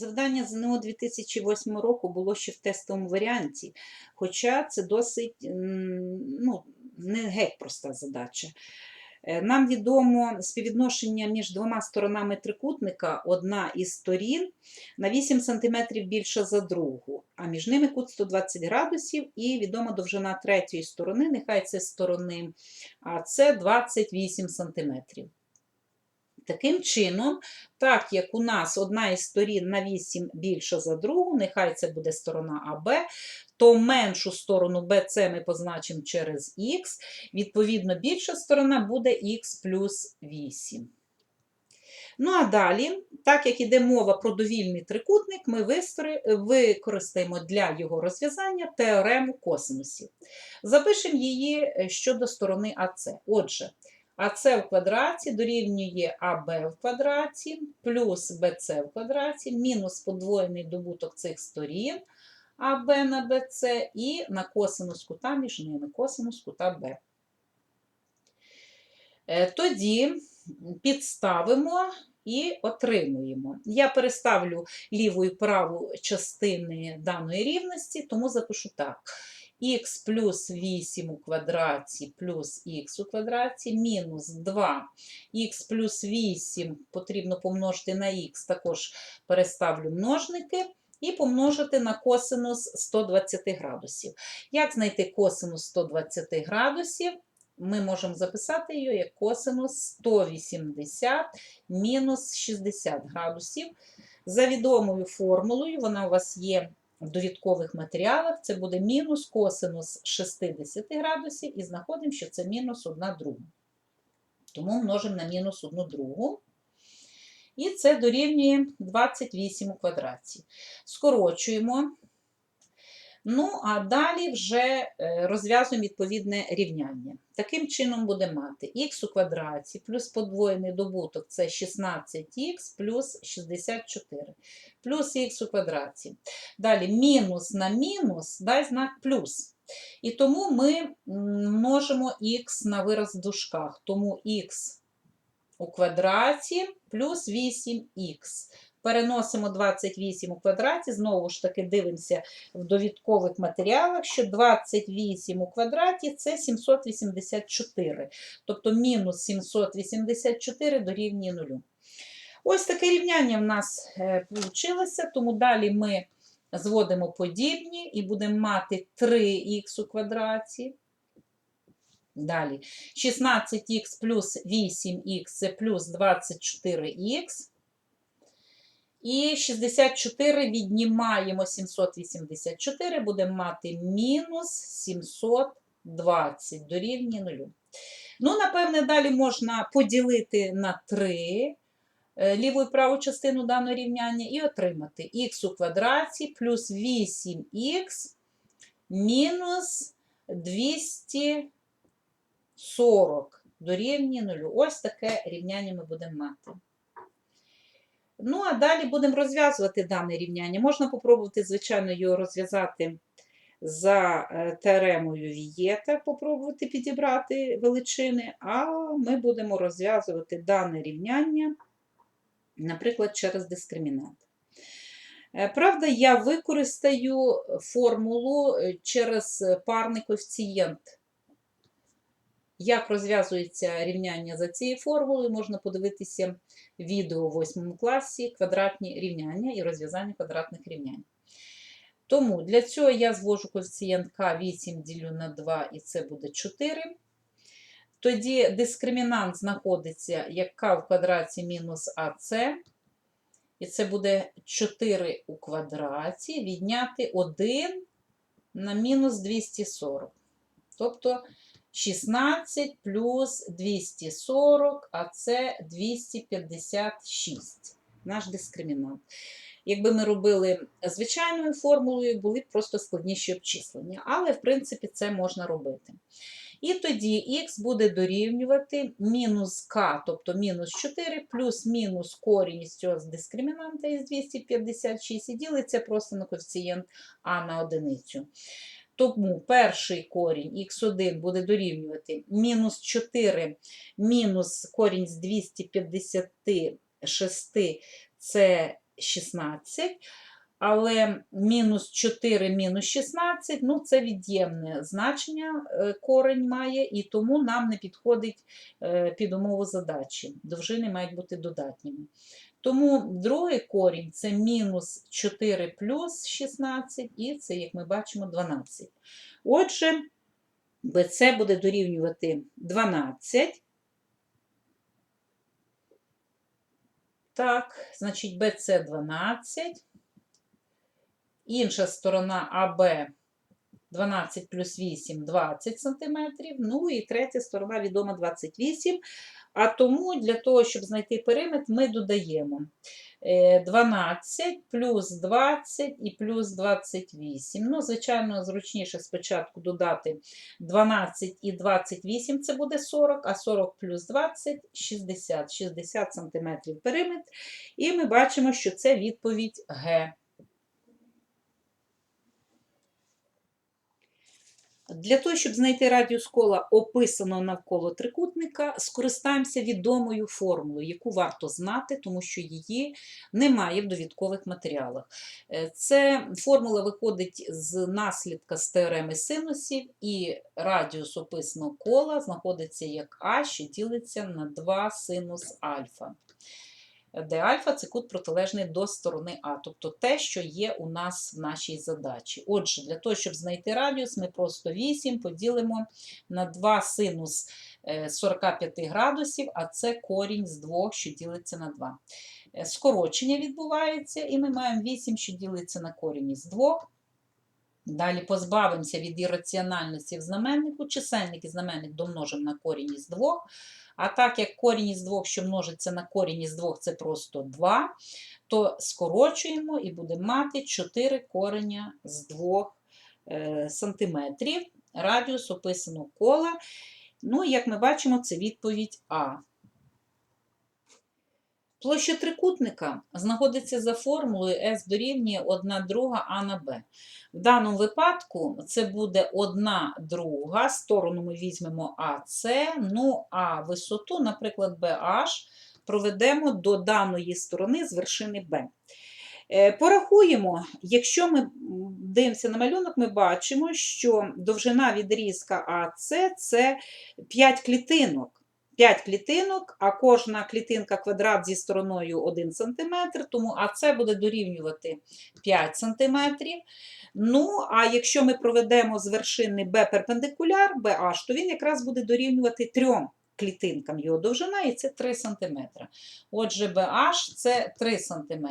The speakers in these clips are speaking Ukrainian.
Завдання ЗНО 2008 року було ще в тестовому варіанті, хоча це досить ну, не геть проста задача. Е, Нам відомо співвідношення між двома сторонами трикутника, одна із сторін на 8 см більша за другу, а між ними кут 120 градусів і відома довжина третьої сторони, нехай це сторони, а це 28 см. Таким чином, так як у нас одна із сторін на 8 більша за другу, нехай це буде сторона АБ, то меншу сторону BC ми позначимо через х, відповідно, більша сторона буде х плюс 8. Ну а далі, так як іде мова про довільний трикутник, ми використаємо для його розв'язання теорему косинусів. Запишемо її е, щодо сторони АС. Отже, АС в квадраті дорівнює АБ в квадраті плюс БЦ в квадраті мінус подвоєний добуток цих сторін АБ на БЦ і на косинус кута між ними, косинус кута Б. Е, Тоді підставимо і отримуємо. Я переставлю ліву і праву частини даної рівності, тому запишу так. Х плюс 8 у квадраті плюс х у квадраті мінус 2 х плюс 8 потрібно помножити на х, також переставлю множники і помножити на косинус 120 градусів. Як знайти косинус 120 градусів? Ми можемо записати її як косинус 180 мінус 60 градусів. За відомою формулою, вона у вас є довідкових матеріалах, це буде мінус косинус 60 градусів, і знаходимо, що це мінус 1 друга. Тому множимо на мінус 1 другу. І це дорівнює 28 у квадраті. Скорочуємо. Ну, а далі вже е, розв'язуємо відповідне рівняння. Таким чином будемо мати х у квадраті плюс подвоєний добуток це 16х плюс 64 плюс х у квадраті. Далі мінус на мінус дай знак плюс. І тому ми множимо х на вираз в дужках. Тому х у квадраті плюс 8х. Переносимо 28 у квадраті, знову ж таки дивимося в довідкових матеріалах, що 28 у квадраті це 784. Тобто мінус 784 дорівнює 0. Ось таке рівняння в нас вийшло, тому далі ми зводимо подібні і будемо мати 3х у квадраті. Далі 16х плюс 8х це плюс 24х. І 64 віднімаємо 784, будемо мати мінус 720 дорівнює 0. Ну, напевне, далі можна поділити на 3 е, ліву і праву частину даного рівняння і отримати х у квадраті плюс 8х мінус 240 дорівнює 0. Ось таке рівняння ми будемо мати. Ну, а далі будемо розв'язувати дане рівняння. Можна попробувати, звичайно, його розв'язати за е, теоремою Вієта, попробувати підібрати величини, а ми будемо розв'язувати дане рівняння, наприклад, через дискримінант. Е, Правда, я використаю формулу е, через парний коефіцієнт. Як розв'язується рівняння за цією формулою, можна подивитися відео у 8 класі квадратні рівняння і розв'язання квадратних рівнянь. Тому для цього я звожу коефіцієнт К8 ділю на 2, і це буде 4. Тоді дискримінант знаходиться як К в квадраті мінус АС. І це буде 4 у квадраті відняти 1 на мінус 240. Тобто 16 плюс 240, а це 256. Наш дискримінант. Якби ми робили звичайною формулою, були б просто складніші обчислення. Але, в принципі, це можна робити. І тоді х буде дорівнювати мінус k, тобто мінус 4, плюс мінус корінь з цього дискримінанта із 256 і ділиться просто на коефіцієнт а на одиницю. Тому перший корінь х1 буде дорівнювати мінус 4 мінус корінь з 256 це 16, але мінус 4 мінус 16, ну це від'ємне значення е, корень має, і тому нам не підходить е, під умову задачі. Довжини мають бути додатніми. Тому другий корінь це мінус 4 плюс 16, і це, як ми бачимо, 12. Отже, BC буде дорівнювати 12. Так, значить, BC 12. Інша сторона АБ 12 плюс 8 20 см. Ну і третя сторона відома 28 А тому для того, щоб знайти периметр, ми додаємо е, 12 плюс 20 і плюс 28. Ну, звичайно, зручніше спочатку додати 12 і 28 це буде 40, а 40 плюс 20 60 60 см периметр. І ми бачимо, що це відповідь Г. Для того, щоб знайти радіус кола, описаного навколо трикутника, скористаємося відомою формулою, яку варто знати, тому що її немає в довідкових матеріалах. Е, Це формула виходить з наслідка з теореми синусів, і радіус описаного кола знаходиться як А, що ділиться на 2 синус альфа де альфа це кут протилежний до сторони А, тобто те, що є у нас в нашій задачі. Отже, для того, щоб знайти радіус, ми просто 8 поділимо на 2 синус е, 45 градусів, а це корінь з 2, що ділиться на 2. Е, Скорочення відбувається, і ми маємо 8, що ділиться на корінь із 2. Далі позбавимося від ірраціональності в знаменнику, чисельник і знаменник домножимо на корінь із 2. А так як корінь із 2, що множиться на корінь із 2, це просто 2, то скорочуємо і будемо мати 4 кореня з 2 е, сантиметрів. Радіус описано кола. Ну, як ми бачимо, це відповідь А. Площа трикутника знаходиться за формулою S дорівнює 1 друга А на Б. В даному випадку це буде 1 друга, сторону ми візьмемо АС, ну а висоту, наприклад, BH, проведемо до даної сторони з вершини Б. Е, Порахуємо, якщо ми дивимося на малюнок, ми бачимо, що довжина відрізка АС це 5 клітинок. 5 клітинок, а кожна клітинка квадрат зі стороною 1 см, тому АС буде дорівнювати 5 см. Ну, а якщо ми проведемо з вершини B перпендикуляр, BH, то він якраз буде дорівнювати 3 клітинкам його довжина, і це 3 см. Отже, BH це 3 см.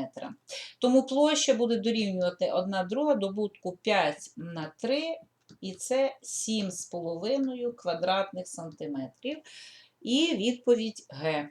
Тому площа буде дорівнювати 1 друга добутку 5 на 3, і це 7,5 квадратних сантиметрів. І відповідь Г.